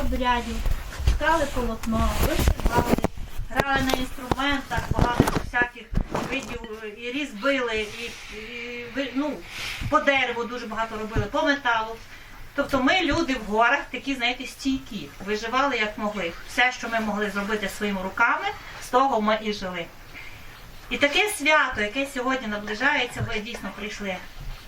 обрядів, ткали полотно, вишивали, грали на інструментах, багато всяких видів і різьбили, і, і ну, по дереву дуже багато робили, по металу. Тобто ми люди в горах такі, знаєте, стійкі, виживали як могли. Все, що ми могли зробити своїми руками, з того ми і жили. І таке свято, яке сьогодні наближається, ви дійсно прийшли.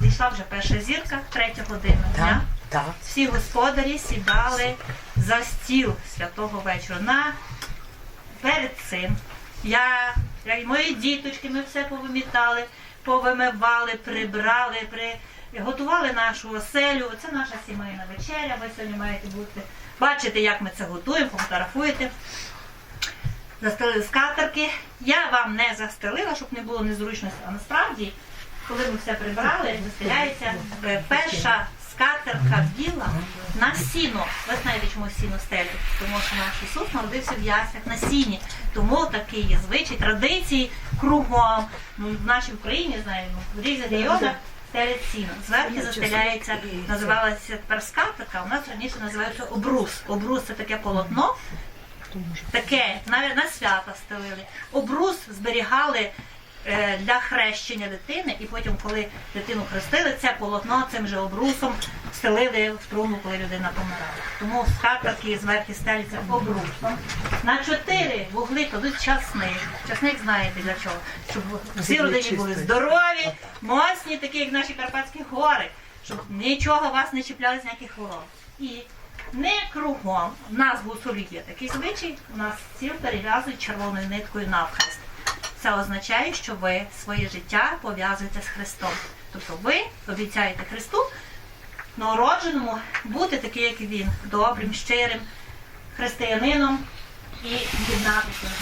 Зійшла вже перша зірка, третя година дня. Так. Всі господарі сідали за стіл святого вечора. На перед цим я, я і мої діточки, ми все повимітали, повимивали, прибрали, при... готували нашу оселю. Це наша сімейна вечеря. Ви сьогодні маєте бути бачити, як ми це готуємо, фотографуєте. Застелили скатерки. Я вам не застелила, щоб не було незручності. А насправді, коли ми все прибрали, застеляється е, перша скатерка біла на сіно. Ви знаєте, чому сіно стелють? Тому що наш Ісус народився в яслях на сіні. Тому такий є звичай, традиції кругом. Ну, в нашій Україні знаємо, в різних районах стелять сіно. Зверху застеляється, називалася тепер скатерка, у нас раніше називається обрус. Обрус це таке полотно, таке, навіть на свята стелили. Обрус зберігали для хрещення дитини, і потім, коли дитину хрестили, це полотно цим же обрусом стелили в труну, коли людина помирала. Тому скатерки зверху стеляться обрусом. На чотири вугли кладуть часник. Часник знаєте для чого? Щоб всі родині були здорові, моцні, такі як наші Карпатські гори, щоб нічого вас не чіплялось, ніяких хвороб. І не кругом. У нас в гусолі є такий звичай, у нас стіл перев'язують червоною ниткою навхрест. Це означає, що ви своє життя пов'язуєте з Христом. Тобто ви обіцяєте Христу народженому бути таким, як він, добрим, щирим християнином і єднатися з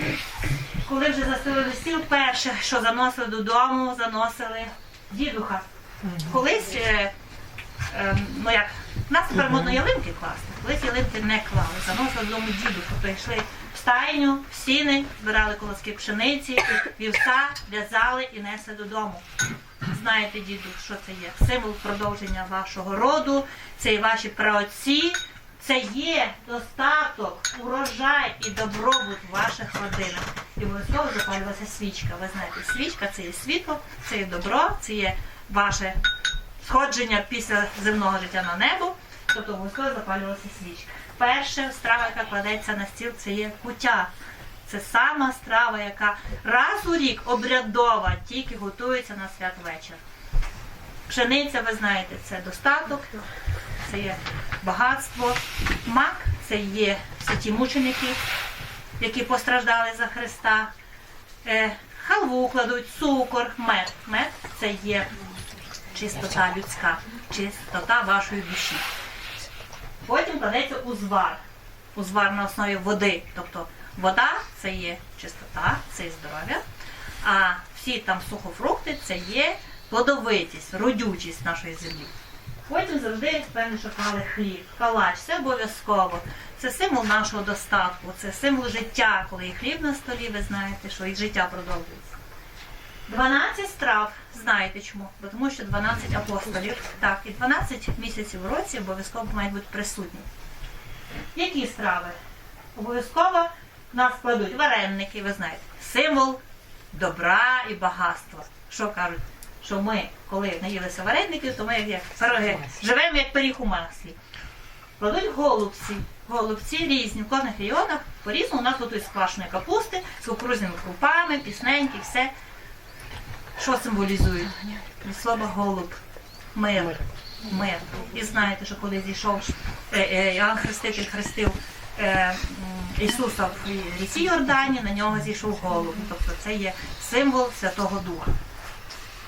ним. Коли вже застелили стіл, перше, що заносили додому, заносили дідуха. Колись е, Ем, ну як, нас тепер модно ялинки класти. Колись ялинки не клали, заносили додому діду, тобто йшли в стайню, в сіни, збирали колоски пшениці, вівса, в'язали і несли додому. Знаєте, діду, що це є? Символ продовження вашого роду, це і ваші праотці, це є достаток, урожай і добробут в ваших родинах. І обов'язково запалювалася свічка. Ви знаєте, свічка це є світло, це є добро, це є ваше сходження після земного життя на небо, тобто обов'язково запалювалася свічка. Перша страва, яка кладеться на стіл, це є куття. Це сама страва, яка раз у рік обрядова, тільки готується на святвечір. Пшениця, ви знаєте, це достаток, це є багатство. Мак це є святі мученики, які постраждали за Христа. Е, халву кладуть, цукор, мед. Мед це є чистота людська, чистота вашої душі. Потім кладеться узвар. Узвар на основі води. Тобто вода це є чистота, це є здоров'я, а всі там сухофрукти це є плодовитість, родючість нашої землі. Потім завжди певно, що клали хліб, калач, це обов'язково. Це символ нашого достатку, це символ життя, коли є хліб на столі, ви знаєте, що і життя продовжується. 12 страв, знаєте чому? Бо тому що 12 апостолів, так, і 12 місяців в році обов'язково мають бути присутні. Які страви? Обов'язково в нас кладуть вареники, ви знаєте, символ добра і багатства. Що кажуть? Що ми, коли наїлися вареників, то ми як, пироги, живемо як пиріг у маслі. Кладуть голубці. Голубці різні. В кожних районах по-різному у нас готують з квашеної капусти, з кукурузними крупами, пісненькі, все. Що символізує? Від слова голуб. Мир. Мир. І знаєте, що коли зійшов е, е, Іоанн Хреститель хрестив е, Ісуса в ріці Йордані, на нього зійшов голуб. Тобто це є символ Святого Духа.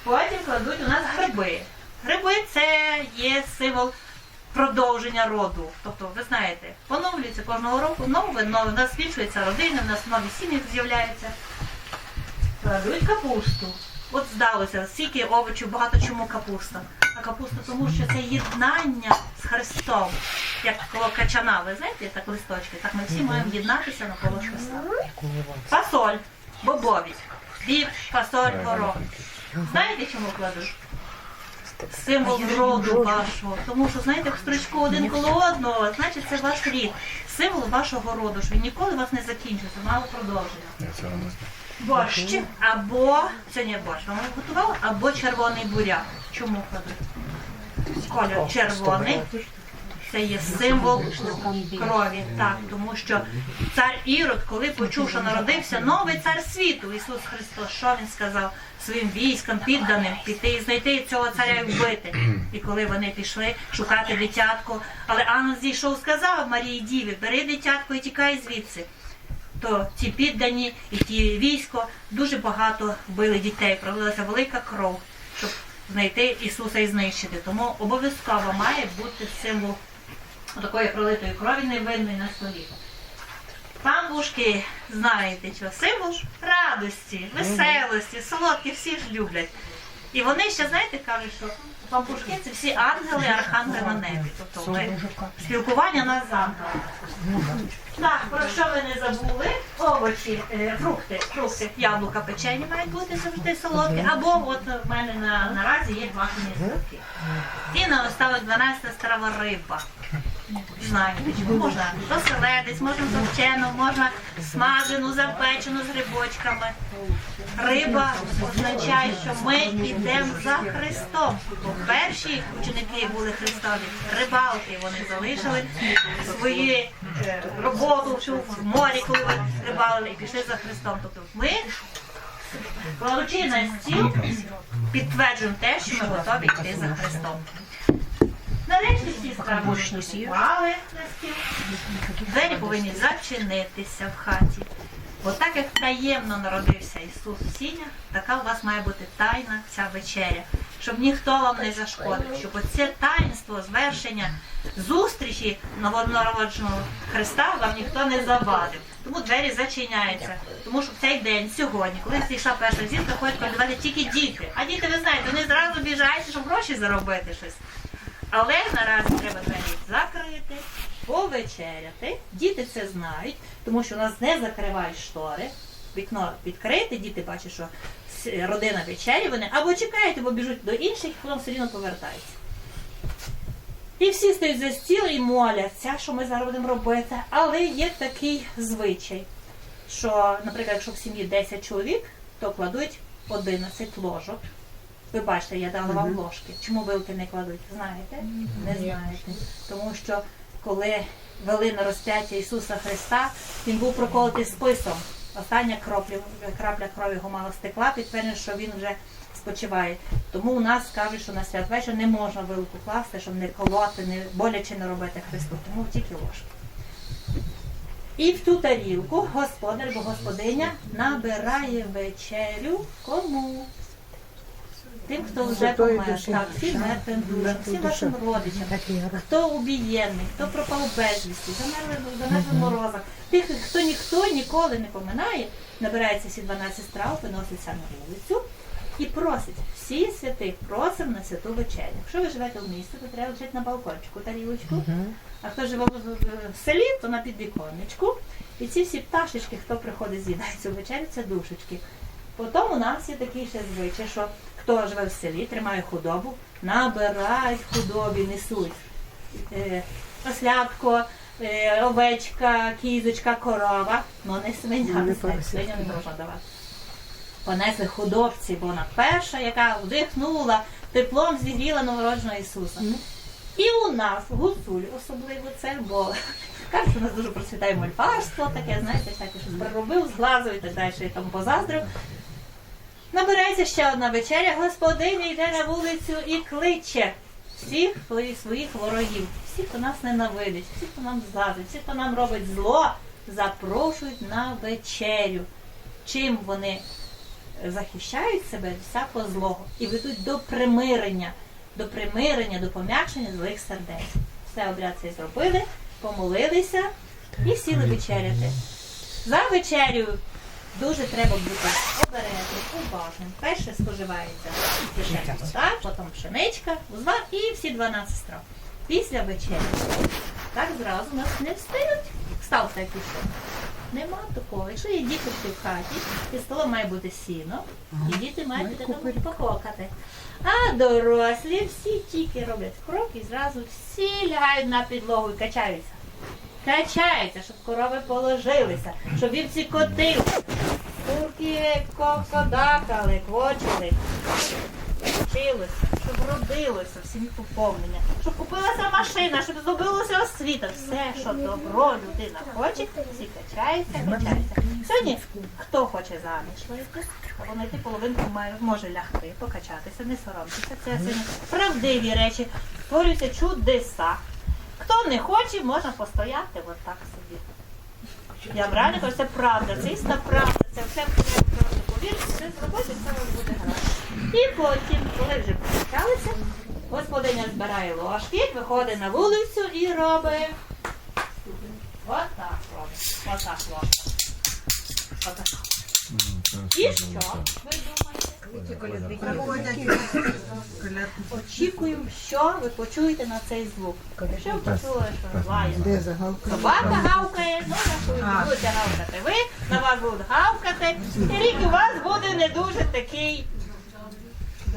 Потім кладуть у нас гриби. Гриби це є символ продовження роду. Тобто, ви знаєте, поновлюється кожного року нове, нове, у нас збільшується родина, у нас нові сім'ї з'являються. Кладуть капусту. От здалося, стільки овочів, багато чому капуста. А капуста тому, що це єднання з Христом. Як коло качана, ви знаєте, так листочки. Так ми всі маємо єднатися навколо Христа. Фасоль, бобові, хліб, фасоль, горох. Знаєте, чому кладуть? символ роду вашого. Тому що, знаєте, в стручку один коло одного, значить це ваш рід, символ вашого роду, що він ніколи вас не закінчиться, мало продовження. Не. Борщ або сьогодні борщ вам готувала, або червоний буряк. Чому кладуть? Колір червоний. Це є символ крові. Так, тому що цар Ірод, коли почув, що народився новий цар світу, Ісус Христос, що він сказав своїм військам підданим піти і знайти цього царя і вбити. І коли вони пішли шукати дитятко, але ангел зійшов, сказав Марії Діві, бери дитятко і тікай звідси то ті піддані і ті військо дуже багато вбили дітей. Пролилася велика кров, щоб знайти Ісуса і знищити. Тому обов'язково має бути символ такої пролитої крові невинної на столі. Пампушки, знаєте, що символ радості, веселості, солодкі, всі ж люблять. І вони ще, знаєте, кажуть, що пампушки це всі ангели, архангели на небі. Тобто ми спілкування нас з ангелами. Так, про що ви не забули? Овочі, е, фрукти, фрукти, яблука печені мають бути завжди солодкі. Або от в мене на, наразі є квашені сирки. І на оставок 12 страва риба. Знаєте, чому можна оселедець, можна запчену, можна смажену, запечену з грибочками. Риба означає, що ми йдемо за Христом. Бо перші ученики були Христові, рибалки, вони залишили свої е, роботу в морі, коли рибалили, і пішли за Христом. Тобто ми, кладучи на стіл, підтверджуємо те, що ми готові йти за Христом. Нарешті всі страви готували на стіл. Двері повинні зачинитися в хаті. Бо так як таємно народився Ісус в сінях, така у вас має бути тайна ця вечеря, щоб ніхто вам не зашкодив, щоб оце таїнство звершення зустрічі новонародженого Христа вам ніхто не завадив. Тому двері зачиняються. Тому що в цей день, сьогодні, коли зійшла перша зірка, ходять колядувати тільки діти. А діти, ви знаєте, вони зразу біжають, щоб гроші заробити щось. Але наразі треба двері закрити, повечеряти. Діти це знають, тому що у нас не закривають штори. Вікно відкрите, діти бачать, що родина вечері, вони або чекають, або біжуть до інших, потім все рівно повертаються. І всі стають за стіл і моляться, що ми зараз будемо робити. Але є такий звичай, що, наприклад, якщо в сім'ї 10 чоловік, то кладуть 11 ложок. Ви бачите, я дала вам ложки. Чому вилки не кладуть? Знаєте? Не знаєте. Тому що коли вели на розп'яття Ісуса Христа, він був проколотий списом. Остання крапля, крапля крові його мала стекла, підтверджує, що він вже спочиває. Тому у нас кажуть, що на святвечір не можна вилку класти, щоб не колоти, не боляче не робити Христу. Тому тільки ложки. І в ту тарілку господар або господиня набирає вечерю кому? Тим, хто вже помер, так, всім мертвим душам, всім вашим родичам, хто убієнний, хто пропав безвісті, замерли в морозах. Тих, хто ніхто ніколи не поминає, набирається всі 12 страв, виноситься на вулицю і просить всі святих, просимо на святу вечерю. Якщо ви живете в місті, то треба лишити на балкончику тарілочку. А хто живе в селі, то на підвіконечку. І ці всі пташечки, хто приходить з'їдає цю вечерю, це душечки. Потім у нас є такий ще звичай, що хто живе в селі, тримає худобу, набирають худобі, несуть е, ослядко, е, овечка, кізочка, корова, ну не свиня, Не не свиня не можна давати. Понесли худобці, бо вона перша, яка вдихнула, теплом зігріла новородженого Ісуса. І у нас гуцулі особливо це, бо кажуть, що у нас дуже процвітає мольфарство, таке, знаєте, всяке щось приробив, зглазив і так далі, і там позаздрив. Набирається ще одна вечеря, господиня йде на вулицю і кличе всіх своїх, ворогів, всіх, хто нас ненавидить, всіх, хто нам злазить, всіх, хто нам робить зло, запрошують на вечерю. Чим вони захищають себе від всякого злого і ведуть до примирення, до примирення, до пом'якшення злих сердець. Все обряд цей зробили, помолилися і сіли вечеряти. За вечерю дуже треба бути обережним, уважним. Перше споживається вода, потім пшеничка, узвар і всі 12 страв. Після вечері так зразу нас не встають. Став так пішов. Нема такого. Якщо є діточки в хаті, під столом має бути сіно, і діти мають піти там пококати. А дорослі всі тільки роблять крок і зразу всі лягають на підлогу і качаються. Качаються, щоб корови положилися, щоб вівці котилися. Курки кокодакали, квочили. Вчилося, щоб родилося в сім'ї поповнення, щоб купилася машина, щоб здобилося освіта. Все, що добро людина хоче, всі качаються, качаються. Сьогодні хто хоче заміж вийти, або знайти половинку може лягти, покачатися, не соромтеся. Це сьогодні правдиві речі, створюються чудеса. Хто не хоче, можна постояти от так собі. Я правильно кажу, це правда, це істина правда, це все правда. Повірте, це зробити, все у вас буде гаразд. І потім, коли вже покачалися, господиня збирає ложки, виходить на вулицю і робить. Отак робить. Отак ложка. Отак. І що? Ви думаєте? Очікуємо, що ви почуєте на цей звук. Що ви почули, що? Де? Собака гавкає, ну на будете гавкати ви, на вас будуть гавкати, і рік у вас буде не дуже такий.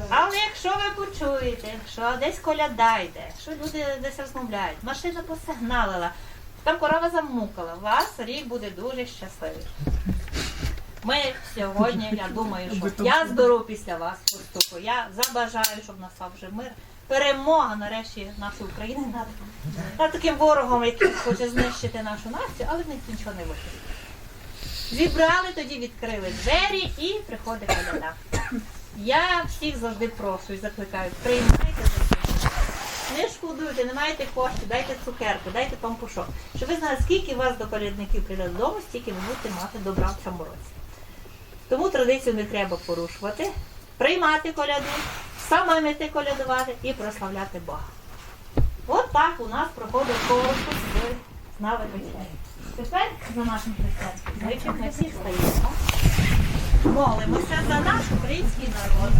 Але якщо ви почуєте, що десь коляда йде, що люди десь розмовляють, машина посигналила, там корова замукала, вас рік буде дуже щасливий. Ми сьогодні, я думаю, що я зберу після вас поступу. Я забажаю, щоб настав вже мир. Перемога нарешті нашої України над, над таким ворогом, який хоче знищити нашу націю, але в них нічого не вийде. Зібрали, тоді відкрили двері і приходить коляда. Я всіх завжди прошу і закликаю, приймайте за Не шкодуйте, не маєте коштів, дайте цукерку, дайте пампушок. Щоб ви знали, скільки вас до колядників прийде додому, стільки ви будете мати добра в цьому році. Тому традицію не треба порушувати, приймати коляду, самим іти колядувати і прославляти Бога. От так у нас проходить конкурс з нави Петя. Тепер за нашим християнським звичаєм ми всі стаємо. Молимося за наш український народ.